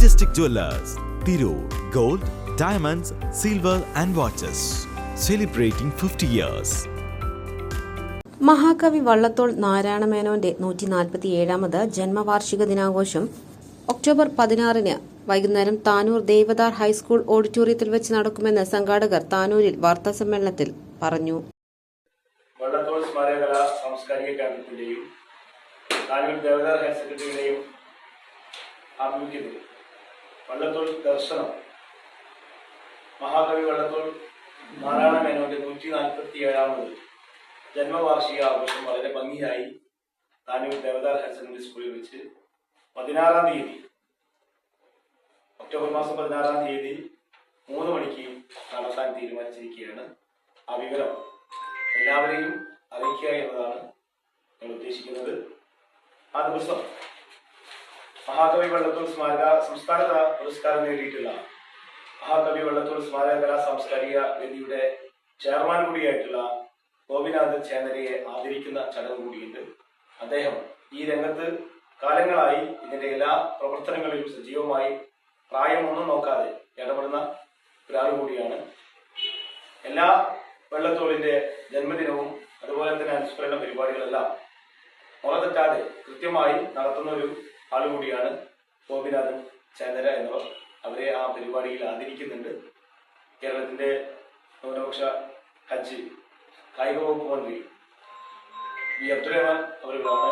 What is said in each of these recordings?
Majestic jewellers Tirur gold diamonds silver and watches celebrating fifty years മഹാകവി വള്ളത്തോൾ നാരായണമേനോന്റെ നൂറ്റി നാൽപ്പത്തിയേഴാമത് ജന്മവാർഷിക ദിനാഘോഷം ഒക്ടോബർ പതിനാറിന് വൈകുന്നേരം താനൂർ ദേവദാർ ഹൈസ്കൂൾ ഓഡിറ്റോറിയത്തിൽ വെച്ച് നടക്കുമെന്ന് സംഘാടകർ താനൂരിൽ വാർത്താസമ്മേളനത്തിൽ പറഞ്ഞു. വള്ളത്തോൾ സ്മാരകകലാ സാംസ്കാരിക കേന്ദ്രത്തിന്റെയും താനൂർ ദേവദാർ ഹയർ സെക്കൻഡറിയുടെയും ആഭിമുഖ്യത്തിൽ വള്ളത്തോൾ ദർശനം മഹാകവി വള്ളത്തോൾ നാരായണ മേനോന്റെ നൂറ്റി നാൽപ്പത്തി ഏഴാമത് ജന്മവാർഷിക ആഘോഷം വളരെ ഭംഗിയായി താനൂർ ദേവദാർ സെക്കൻഡറി സ്കൂളിൽ വെച്ച് പതിനാറാം തീയതി ഒക്ടോബർ മാസം പതിനാറാം തീയതി മൂന്ന് മണിക്ക് നടത്താൻ തീരുമാനിച്ചിരിക്കുകയാണ്. ആ വിവരം എല്ലാവരെയും അറിയിക്കുക എന്നതാണ് ഞങ്ങൾ ഉദ്ദേശിക്കുന്നത്. ആ ദിവസം മഹാകവി വള്ളത്തോൾ സ്മാരക സംസ്ഥാനതല പുരസ്കാരം നേടിയിട്ടുള്ള മഹാകവി വള്ളത്തോൾ സ്മാരക കലാ സാംസ്കാരിക വേദിയുടെ ചെയർമാൻ കൂടിയായിട്ടുള്ള ഗോപിനാഥ് ചേന്നരയെ ആദരിക്കുന്ന ചടങ്ങ് കൂടിയുണ്ട്. അദ്ദേഹം ഈ രംഗത്ത് കാലങ്ങളായി ഇതിന്റെ എല്ലാ പ്രവർത്തനങ്ങളിലും സജീവമായി പ്രായമൊന്നും നോക്കാതെ ഇടപെടുന്ന ഒരാൾ കൂടിയാണ്. എല്ലാ വെള്ളത്തോളിന്റെ ജന്മദിനവും അതുപോലെ തന്നെ അനുസ്മരണ പരിപാടികളെല്ലാം മുറതെറ്റാതെ കൃത്യമായി നടത്തുന്ന ഒരു ആൾ കൂടിയാണ് ഗോപിനാഥൻ ചേതര എന്നിവർ. അവരെ ആ പരിപാടിയിൽ ആദരിക്കുന്നുണ്ട്. കേരളത്തിന്റെ ന്യൂനപക്ഷ ഹജ്ജ് കായിക വകുപ്പ് മന്ത്രി വി. അബ്ദുറഹ്മാൻ അവരുമാണ്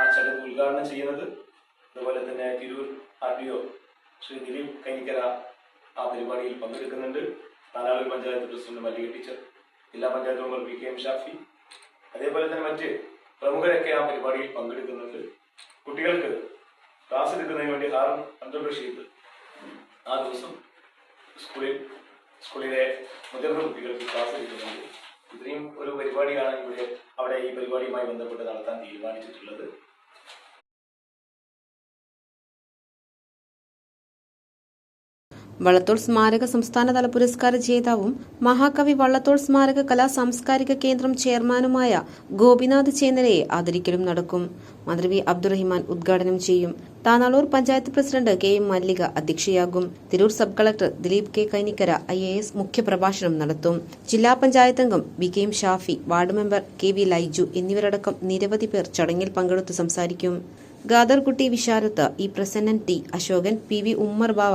ആ ചടങ്ങ് ഉദ്ഘാടനം ചെയ്യുന്നത്. അതുപോലെ തന്നെ Tirur R D O Shri Dileep Kainikkara ആ പരിപാടിയിൽ പങ്കെടുക്കുന്നുണ്ട്. താനാളൂർ പഞ്ചായത്ത് പ്രസിഡന്റ് മല്ലിക ടീച്ചർ ജില്ലാ panchayat member P K. M. Shafi. അതേപോലെ തന്നെ മറ്റ് പ്രമുഖരൊക്കെ ആ പരിപാടിയിൽ പങ്കെടുക്കുന്നുണ്ട്. കുട്ടികൾക്ക് ക്ലാസ് എടുക്കുന്നതിന് വേണ്ടി ഹാറൂൺ അബ്ദുൾ റഷീദ് ആ ദിവസം സ്കൂളിൽ സ്കൂളിലെ മുതിർന്ന കുട്ടികൾക്ക് ക്ലാസ് എടുക്കുന്നുണ്ട്. ഇത്രയും ഒരു പരിപാടിയാണ് ഇവിടെ അവിടെ ഈ പരിപാടിയുമായി ബന്ധപ്പെട്ട് നടത്താൻ തീരുമാനിച്ചിട്ടുള്ളത്. വള്ളത്തോൾ സ്മാരക സംസ്ഥാനതല പുരസ്കാര ജേതാവും മഹാകവി വള്ളത്തോൾ സ്മാരക കലാ സാംസ്കാരിക കേന്ദ്രം ചെയർമാനുമായ ഗോപിനാഥ് ചേന്നരയെ ആദരിക്കലും നടക്കും. മന്ത്രി വി അബ്ദുറഹിമാൻ ഉദ്ഘാടനം ചെയ്യും. Tanalur panchayat president K M Mallika അധ്യക്ഷയാകും. Tirur sub collector Dileep K Kainikkara I A S മുഖ്യപ്രഭാഷണം നടത്തും. ജില്ലാ പഞ്ചായത്ത് അംഗം V K M Shafi ward member K V Laiju എന്നിവരടക്കം നിരവധി പേർ ചടങ്ങിൽ പങ്കെടുത്ത് സംസാരിക്കും. Gadarkutty Visharath E Prasannan T Ashokan P V Ummer Bava